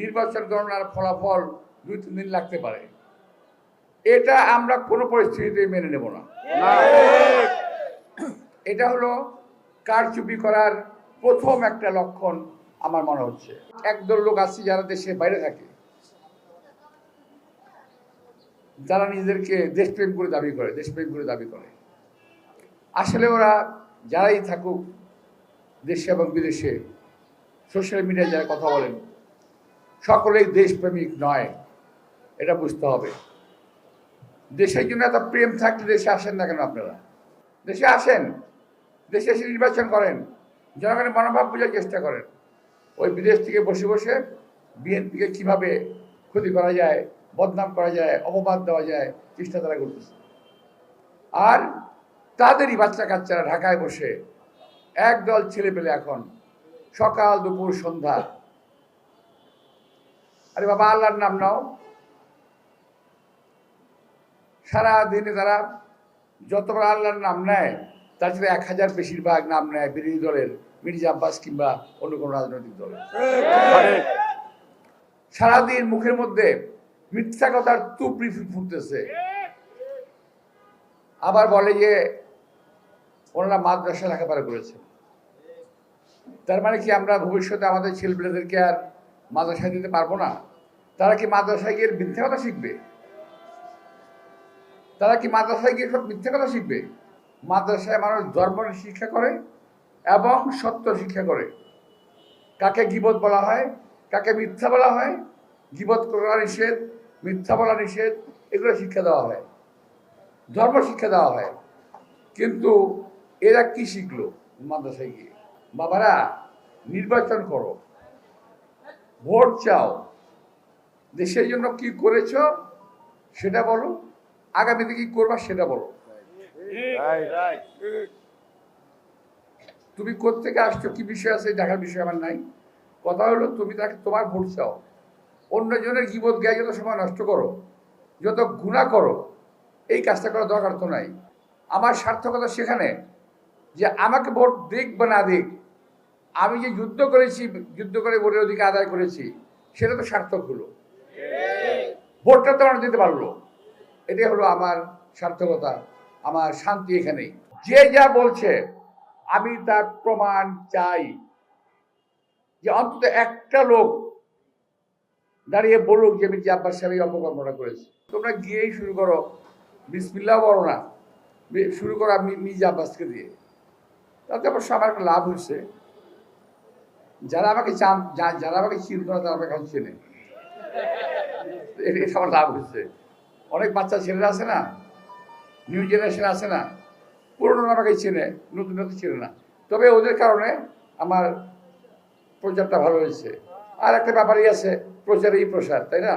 নির্বাচন গণনার ফলাফল দুই তিন দিন লাগতে পারে। এটা আমরা কোনো পরিস্থিতিতে মেনে নেব না। এটা হলো কারচুপি করার প্রথম একটা লক্ষণ আমার মনে হচ্ছে। একদল লোক আছে যারা দেশের বাইরে থাকে। যারা নিজেদেরকে দেশপ্রেম করে দাবি করে দেশপ্রেম করে দাবি করে। আসলে ওরা যারাই থাকুক দেশে এবং বিদেশে সোশ্যাল মিডিয়ায় যারা কথা বলেন সকলেই দেশপ্রেমিক নয়, এটা বুঝতে হবে। দেশের জন্য এত প্রেম থাকলে দেশে আসেন না কেন আপনারা? দেশে আসেন, দেশে এসে নির্বাচন করেন, জনগণের মনোভাব বোঝার চেষ্টা করেন। ওই বিদেশ থেকে বসে বসে বিএনপিকে কীভাবে ক্ষতি করা যায়, বদনাম করা যায়, অপবাদ দেওয়া যায়, চেষ্টা তারা করতেছে। আর তাদেরই বাচ্চা কাচ্চারা ঢাকায় বসে একদল ছেলে পেলে এখন সকাল দুপুর সন্ধ্যা আরে বাবা, আল্লাহর নাম নাও। সারা দিনে তারা যতবার আল্লাহর নাম নেয়, তার সাথে এক হাজার বেশিরভাগ নাম নেয় বিরোধী দলের, মির্জা আব্বাস কিংবা অন্য কোনো রাজনৈতিক দলের। সারাদিন মুখের মধ্যে মিথ্যা কথার তুপড়ি ফুটতেছে। আবার বলে যে, ওনারা মাদ্রাসা লেখাপড়া করেছে। তার মানে কি আমরা ভবিষ্যতে আমাদের ছেলেপেলেদেরকে আর মাদ্রাসায় দিতে পারব না? তারা কি মাদ্রাসায় গিয়ে মিথ্যা কথা শিখবে? তারা কি মাদ্রাসায় গিয়ে সব মিথ্যা কথা শিখবে? মাদ্রাসায় মানুষ ধর্ম শিক্ষা করে এবং সত্য শিক্ষা করে। কাকে গিবত বলা হয়? কাকে মিথ্যা বলা হয়? গিবত করা নিষেধ, মিথ্যা বলা নিষেধ, এগুলো শিক্ষা দেওয়া হয়। ধর্ম শিক্ষা দেওয়া হয়। কিন্তু এরা কি শিখলো মাদ্রাসায় গিয়ে? বাবারা, নির্বাচন করো। ভোট চাও। দেশের জন্য কি করেছ, সেটা বলো। আগামীতে কি করবা, সেটা বলো। তুমি কোথেকে আসছো, কি বিষয় আছে, দেখার বিষয় আমার নাই। কথা হলো, তুমি তাকে তোমার ভোট চাও। অন্যজনের গিবত গায়ে যত সময় নষ্ট করো, যত গুণা করো, এই কাজটা করার দরকার তো নাই। আমার সার্থকতা সেখানে, যে আমাকে ভোট দিক বা না দিক, আমি যে যুদ্ধ করেছি, যুদ্ধ করে ভোটের অধিকার আদায় করেছি, সেটা তো সার্থক হলো। ভোটটা তো আমার দিতে পারল। এটাই হলো আমার সার্থকতা, আমার শান্তি এখানেই। যে যা বলছে, আমি তার প্রমাণ চাই। যে অন্তত একটা লোক দাঁড়িয়ে বলুক যে মির্জা আব্বাস সাহেব এই অপকর্মটা করেছে। তোমরা গিয়েই শুরু করো। বিসমিল্লাহ বলো না। শুরু করো আমি মির্জা আব্বাসকে দিয়ে। তাতে অবশ্য আমার একটা লাভ হয়েছে যারা আমাকে চান যারা আমাকে চিনত তারা আমাকে এখন চেনে। এটা আমার লাভ হয়েছে। অনেক বাচ্চা ছেলেরা আছে না? নিউ জেনারেশন আছে না? পুরনো আমাকে চেনে, নতুন নতুন চেনে না। তবে ওদের কারণে আমার প্রচারটা ভালো হয়েছে। আর একটা ব্যাপারই আছে, প্রচারই প্রসার, তাই না?